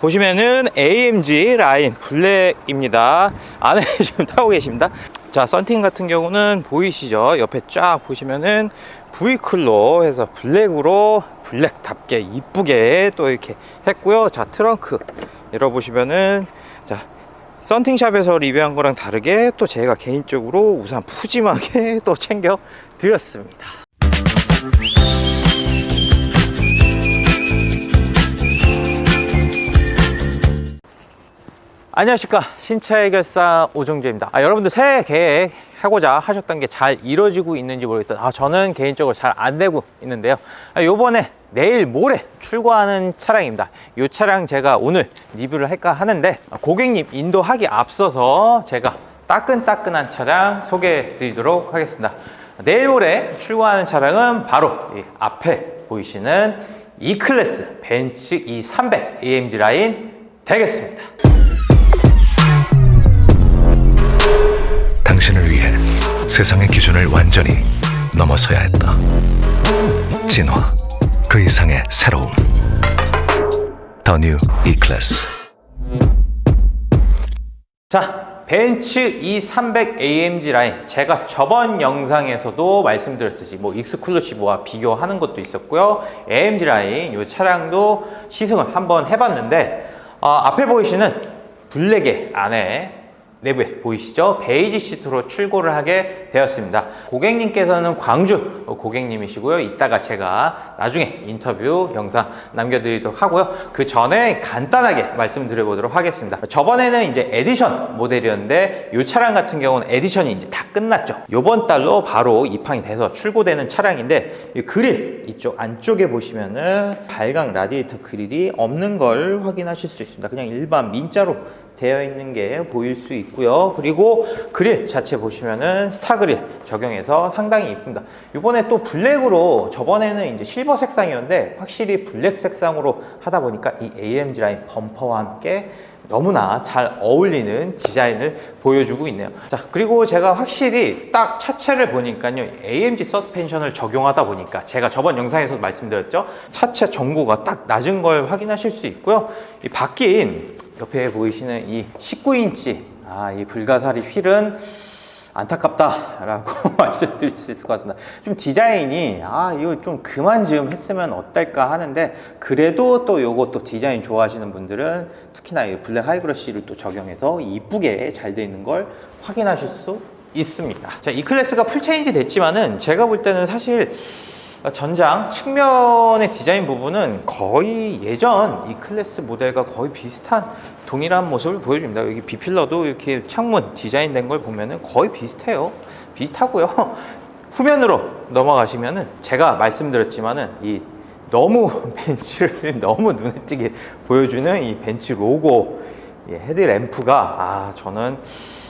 보시면은 AMG 라인 블랙입니다. 안에 지금 타고 계십니다. 자, 썬팅 같은 경우는 보이시죠? 옆에 쫙 보시면은 V쿨로 해서 블랙으로 블랙답게 이쁘게 또 이렇게 했고요. 자, 트렁크 열어보시면은 자, 썬팅샵에서 리뷰한 거랑 다르게 또 제가 개인적으로 우산 푸짐하게 또 챙겨 드렸습니다. 안녕하십니까. 신차 해결사 오정재입니다. 아, 여러분들 새해 계획 하고자 하셨던 게 잘 이루어지고 있는지 모르겠어요. 아, 저는 개인적으로 잘 안 되고 있는데요. 아, 요번에 내일 모레 출고하는 차량입니다. 이 차량 제가 오늘 리뷰를 할까 하는데 아, 고객님 인도하기 앞서서 제가 따끈따끈한 차량 소개해 드리도록 하겠습니다. 내일 모레 출고하는 차량은 바로 이 앞에 보이시는 E클래스 벤츠 E300 AMG 라인 되겠습니다 세상의 기준을 완전히 넘어서야 했다. 진화, 그 이상의 새로움. The New E-Class. 자, 벤츠 E300 AMG 라인. 제가 저번 영상에서도 말씀드렸듯이 뭐 익스클루시브와 비교하는 것도 있었고요. AMG 라인 이 차량도 시승을 한번 해봤는데 어, 앞에 보이시는 블랙의 안에 내부에 보이시죠? 베이지 시트로 출고를 하게 되었습니다. 고객님께서는 광주 고객님이시고요. 이따가 제가 나중에 인터뷰 영상 남겨드리도록 하고요. 그 전에 간단하게 말씀드려보도록 하겠습니다. 저번에는 이제 에디션 모델이었는데 이 차량 같은 경우는 에디션이 이제 다 끝났죠. 이번 달로 바로 입항이 돼서 출고되는 차량인데 이 그릴 이쪽 안쪽에 보시면은 발광 라디에이터 그릴이 없는 걸 확인하실 수 있습니다. 그냥 일반 민자로 되어 있는 게 보일 수 있고요. 그리고 그릴 자체 보시면은 스타 그릴 적용해서 상당히 이쁩니다. 이번에 또 블랙으로 저번에는 이제 실버 색상이었는데 확실히 블랙 색상으로 하다 보니까 이 AMG 라인 범퍼와 함께 너무나 잘 어울리는 디자인을 보여주고 있네요. 자, 그리고 제가 확실히 딱 차체를 보니까요. AMG 서스펜션을 적용하다 보니까 제가 저번 영상에서도 말씀드렸죠. 차체 정고가 딱 낮은 걸 확인하실 수 있고요. 이 바뀐 옆에 보이시는 이 19인치 아, 이 불가사리 휠은 안타깝다라고 말씀드릴 수 있을 것 같습니다. 좀 디자인이 아 이거 좀 그만 좀 했으면 어떨까 하는데 그래도 또또 디자인 좋아하시는 분들은 특히나 이 블랙 하이그러시를 또 적용해서 이쁘게 잘 돼 있는 걸 확인하실 수 있습니다. 자, 이 클래스가 풀 체인지 됐지만은 제가 볼 때는 사실 전장 측면의 디자인 부분은 거의 예전 이 클래스 모델과 거의 비슷한 동일한 모습을 보여줍니다. 여기 비필러도 이렇게 창문 디자인된 걸 보면은 거의 비슷해요. 비슷하고요. 후면으로 넘어가시면은 제가 말씀드렸지만은 이 너무 벤츠를 너무 눈에 띄게 보여주는 이 벤츠 로고 이 헤드램프가 아 저는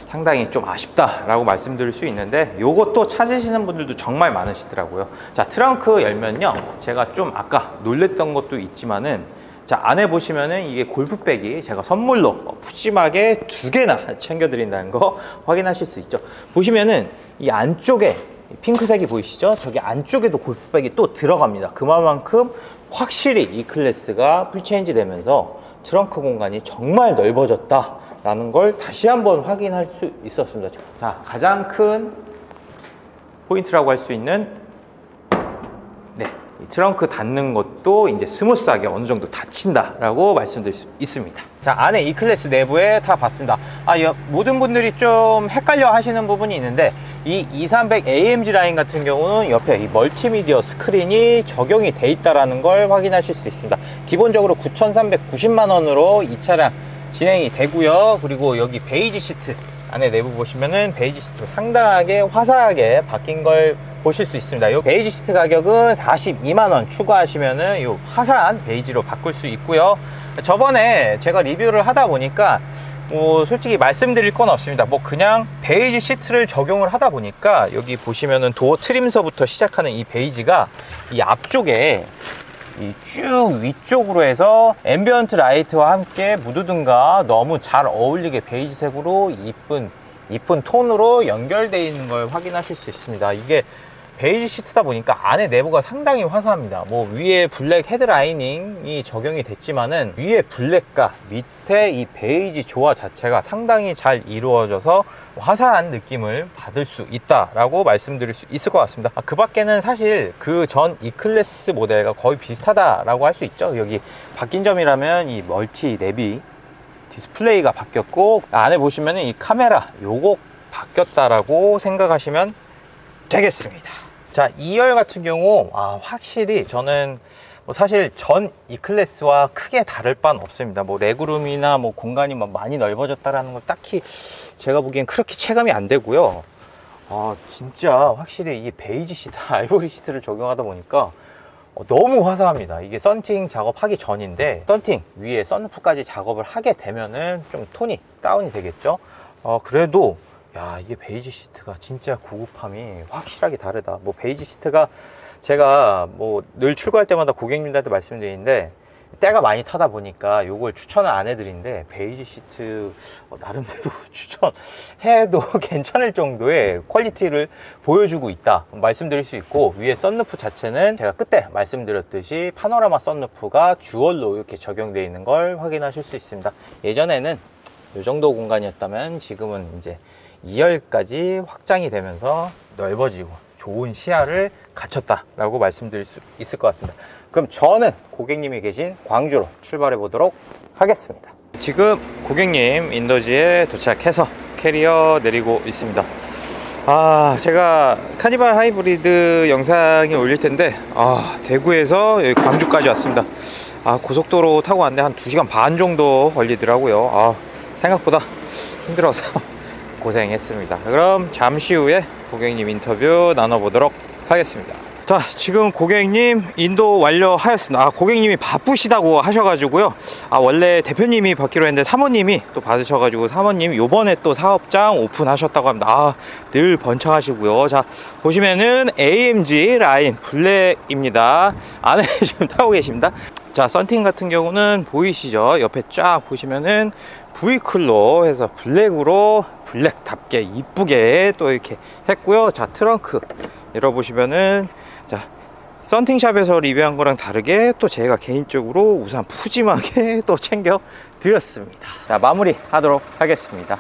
상당히 좀 아쉽다라고 말씀드릴 수 있는데 요것도 찾으시는 분들도 정말 많으시더라고요. 자, 트렁크 열면요. 제가 좀 아까 놀랬던 것도 있지만은 자, 안에 보시면은 이게 골프백이 제가 선물로 푸짐하게 두 개나 챙겨드린다는 거 확인하실 수 있죠. 보시면은 이 안쪽에 핑크색이 보이시죠? 저기 안쪽에도 골프백이 또 들어갑니다. 그만큼 확실히 이 클래스가 풀체인지 되면서 트렁크 공간이 정말 넓어졌다. 라는 걸 다시 한번 확인할 수 있었습니다. 자, 가장 큰 포인트라고 할 수 있는 네, 이 트렁크 닫는 것도 이제 스무스하게 어느 정도 닫힌다라고 말씀드릴 수 있습니다. 자, 안에 이 클래스 내부에 다 봤습니다. 아, 여, 모든 분들이 좀 헷갈려 하시는 부분이 있는데 이 2300 AMG 라인 같은 경우는 옆에 이 멀티미디어 스크린이 적용이 돼 있다라는 걸 확인하실 수 있습니다. 기본적으로 9,390만 원으로 이 차량 진행이 되고요. 그리고 여기 베이지 시트 안에 내부 보시면은 베이지 시트로 상당하게 화사하게 바뀐 걸 보실 수 있습니다. 이 베이지 시트 가격은 42만 원 추가하시면은 이 화사한 베이지로 바꿀 수 있고요. 저번에 제가 리뷰를 하다 보니까 뭐 솔직히 말씀드릴 건 없습니다. 뭐 그냥 베이지 시트를 적용을 하다 보니까 여기 보시면은 도어 트림서부터 시작하는 이 베이지가 이 앞쪽에 이 쭉 위쪽으로 해서 앰비언트 라이트와 함께 무드등과 너무 잘 어울리게 베이지색으로 이쁜 이쁜 톤으로 연결되어 있는 걸 확인하실 수 있습니다. 이게 베이지 시트다 보니까 안에 내부가 상당히 화사합니다. 뭐 위에 블랙 헤드라이닝이 적용이 됐지만은 위에 블랙과 밑에 이 베이지 조화 자체가 상당히 잘 이루어져서 화사한 느낌을 받을 수 있다라고 말씀드릴 수 있을 것 같습니다. 아, 그 밖에는 사실 그 전 E클래스 모델과 거의 비슷하다라고 할 수 있죠. 여기 바뀐 점이라면 이 멀티 내비 디스플레이가 바뀌었고 안에 보시면은 이 카메라 요거 바뀌었다라고 생각하시면 되겠습니다. 자, 2열 같은 경우 아, 확실히 저는 뭐 사실 전 E클래스와 크게 다를 바는 없습니다. 뭐 레그룸이나 뭐 공간이 뭐 많이 넓어졌다라는 걸 딱히 제가 보기엔 그렇게 체감이 안 되고요. 아, 진짜 확실히 이 베이지 시트, 아이보리 시트를 적용하다 보니까 어, 너무 화사합니다. 이게 썬팅 작업하기 전인데 썬팅 위에 썬루프까지 작업을 하게 되면은 좀 톤이 다운이 되겠죠. 어, 그래도 야 이게 베이지 시트가 진짜 고급함이 확실하게 다르다. 뭐 베이지 시트가 제가 뭐 늘 출고할 때마다 고객님들한테 말씀드리는데 때가 많이 타다 보니까 요걸 추천을 안 해드리는데 베이지 시트 어, 나름대로 추천해도 괜찮을 정도의 퀄리티를 보여주고 있다 말씀드릴 수 있고 위에 썬루프 자체는 제가 그때 말씀드렸듯이 파노라마 썬루프가 듀얼로 이렇게 적용되어 있는 걸 확인하실 수 있습니다 예전에는 이 정도 공간이었다면 지금은 이제 2열까지 확장이 되면서 넓어지고 좋은 시야를 갖췄다라고 말씀드릴 수 있을 것 같습니다. 그럼 저는 고객님이 계신 광주로 출발해 보도록 하겠습니다. 지금 고객님 인도지에 도착해서 캐리어 내리고 있습니다. 아, 제가 카니발 하이브리드 영상이 올릴 텐데, 아, 대구에서 여기 광주까지 왔습니다. 아, 고속도로 타고 왔는데 한 2시간 반 정도 걸리더라고요. 아, 생각보다 힘들어서 고생했습니다. 그럼 잠시 후에 고객님 인터뷰 나눠보도록 하겠습니다. 자, 지금 고객님 인도 완료하였습니다. 아, 고객님이 바쁘시다고 하셔가지고요. 아, 원래 대표님이 받기로 했는데 사모님이 또 받으셔가지고 사모님 요번에 또 사업장 오픈하셨다고 합니다. 아, 늘 번창하시고요. 자, 보시면은 AMG 라인 블랙입니다. 안에 지금 타고 계십니다. 자, 썬팅 같은 경우는 보이시죠? 옆에 쫙 보시면은 V쿨로 해서 블랙으로 블랙답게 이쁘게 또 이렇게 했고요. 자, 트렁크 열어보시면은 자, 썬팅샵에서 리뷰한 거랑 다르게 또 제가 개인적으로 우산 푸짐하게 또 챙겨 드렸습니다. 자, 마무리 하도록 하겠습니다.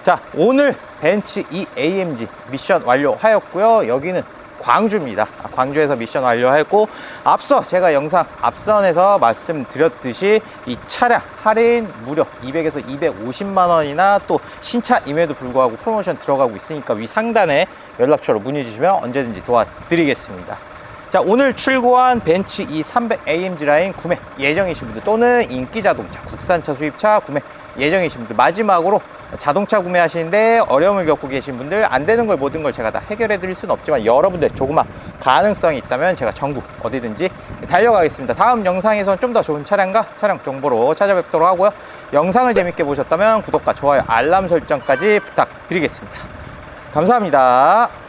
자, 오늘 벤츠 E AMG 미션 완료하였고요. 여기는 광주입니다. 아, 광주에서 미션 완료했고 앞서 제가 영상 앞선에서 말씀드렸듯이 이 차량 할인 무려 200에서 250만 원이나 또 신차임에도 불구하고 프로모션 들어가고 있으니까 위 상단에 연락처로 문의 주시면 언제든지 도와드리겠습니다. 자 오늘 출고한 벤츠 E300 AMG 라인 구매 예정이신 분들 또는 인기 자동차 국산차 수입차 구매 예정이신 분들 마지막으로 자동차 구매하시는데 어려움을 겪고 계신 분들 안 되는 걸 모든 걸 제가 다 해결해 드릴 수는 없지만 여러분들 조그만 가능성이 있다면 제가 전국 어디든지 달려가겠습니다. 다음 영상에서는 좀 더 좋은 차량과 차량 정보로 찾아뵙도록 하고요. 영상을 재밌게 보셨다면 구독과 좋아요 알람 설정까지 부탁드리겠습니다. 감사합니다